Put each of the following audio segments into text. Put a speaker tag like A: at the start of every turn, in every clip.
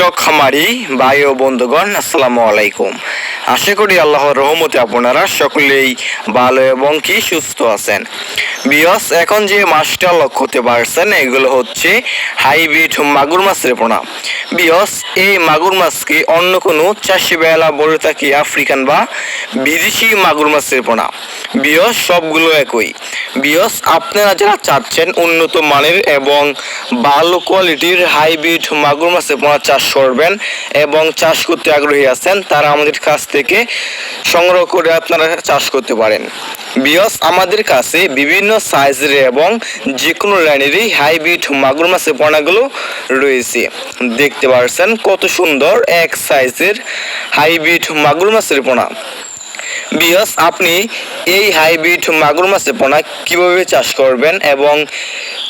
A: কৃষক, খামারি, ভাই ও বন্ধুগণ, আসসালামু আলাইকুম। আশা করি আল্লাহর রহমতে আপনারা সকলেই ভালো এবং কি সুস্থ আছেন। বিয়স, এখন যে মাছটা লক্ষ্য করতে পারছেন, এগুলো হচ্ছে হাইব্রিড মাগুর মাছের পোনা। বিয়স, এই মাগুর মাছকে অন্য কোনো চাষি বেলা বলে থাকি আফ্রিকান বা বিদেশি মাগুর মাছের পোনা। বিয়স সবগুলো একই। বিয়স, আপনারা যারা চাচ্ছেন উন্নত মানের এবং ভালো কোয়ালিটির হাইব্রিড মাগুর মাছের পোনা চাষ করবেন এবং চাষ করতে আগ্রহী আছেন, তারা আমাদের কাছ থেকে সংগ্রহ করে আপনারা চাষ করতে পারেন। বিয়স, আমাদের কাছে বিভিন্ন সাইজের এবং যে কোনো লাইনেরই হাইব্রিড মাগুর মাছের পোনাগুলো রয়েছে। দেখতে পারছেন কত সুন্দর এক সাইজের হাইব্রিড মাগুর মাছের পোনা। বিয়স, আপনি এই হাইব্রিড মাগুর মাছের পোনা কীভাবে চাষ করবেন এবং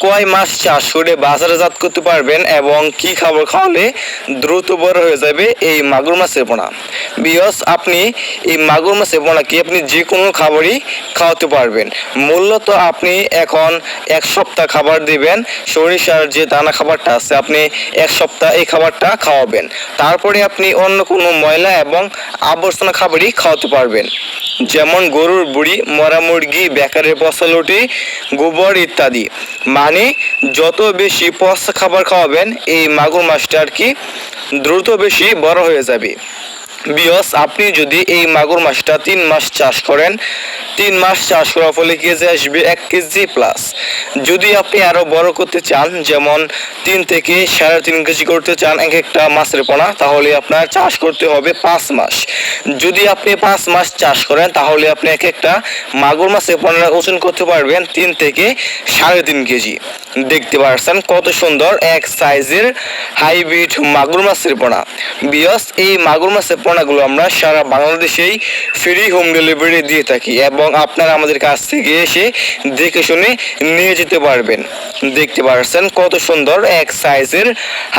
A: কয় মাস চাষ করে বাজারজাত করতে পারবেন এবং কি খাবার খাওয়ালে দ্রুত বড় হয়ে যাবে এই মাগুর মাছের পোনা? বিয়স, আপনি এই মাগুর মাছের পোনাকে আপনি যে কোনো খাবারই খাওয়াতে পারবেন। মূলত আপনি এখন এক সপ্তাহ খাবার দিবেন, সরিষার যে দানা খাবারটা আছে, আপনি এক সপ্তাহ এই খাবারটা খাওয়াবেন। তারপরে আপনি অন্য কোনো ময়লা এবং আবর্জনা খাবারই খাওয়াতে পারবেন। যেমন গরুর বুড়ি, মরা মুরগি, বেকারের পশলটি গোবর ইত্যাদি। মানে যত বেশি পচা খাবার খাওয়াবেন, এই মাগুর মাছটা আর কি দ্রুত বেশি বড় হয়ে যাবে। বিয়স আপনি যদি এই মাগুর মাছটা তিন মাস চাষ করেন, তিন মাস চাষ করার ফলে কেজি আসবে? এক কেজি প্লাস যদি আপনি আরও বড় করতে চান, যেমন তিন থেকে সাড়ে তিন কেজি করতে চান এক একটা মাছের পোনা, তাহলে আপনার চাষ করতে হবে পাঁচ মাস। যদি আপনি পাঁচ মাস চাষ করেন, তাহলে আপনি এক একটা মাগুর মাছের পোনা ওজন করতে পারবেন তিন থেকে সাড়ে তিন কেজি। দেখতে পাচ্ছেন কত সুন্দর এক সাইজের হাইব্রিড মাগুর মাছের পোনা। বিয়স এই মাগুর মাছের পোনাগুলো আমরা সারা বাংলাদেশেই ফ্রি হোম ডেলিভারি দিয়ে থাকি এবং আপনারা আমাদের কাছ থেকে এসে দেখে শুনে নিয়ে যেতে পারবেন। দেখতে পাচ্ছেন কত সুন্দর এক সাইজের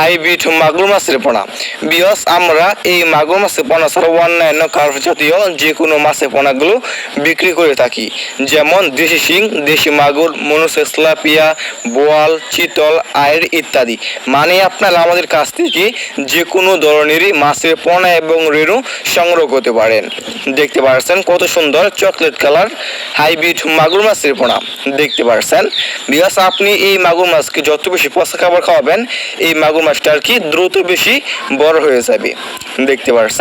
A: হাইব্রিড মাগুর মাছের পোনা। বিয়স আমরা এই মাগুর মাছের পোনা ছাড়া অন্যান্য কার্ভ জাতীয় যে কোনো মাছের পোনাগুলো বিক্রি করে থাকি। যেমন দেশি শিং, দেশি মাগুর মনুসেসলাপিয়া বোয়াল, চিতল আয়ের ইত্যাদি। মানে আপনারা আমাদের কাছ থেকে যে কোনো ধরনেরই মাছের পোনা এবং রেণু সংগ্রহ করতে পারেন। দেখতে পাচ্ছেন কত সুন্দর চকলেট কালার হাইব্রিড মাগুর মাছের পোনা দেখতে পাচ্ছেন বিকজ আপনি এই মাগুর মাছকে যত বেশি পচা খাবার খাওয়াবেন, এই মাগুর মাছটা আর কি দ্রুত বেশি বড় হয়ে যাবে। দেখতে পাচ্ছেন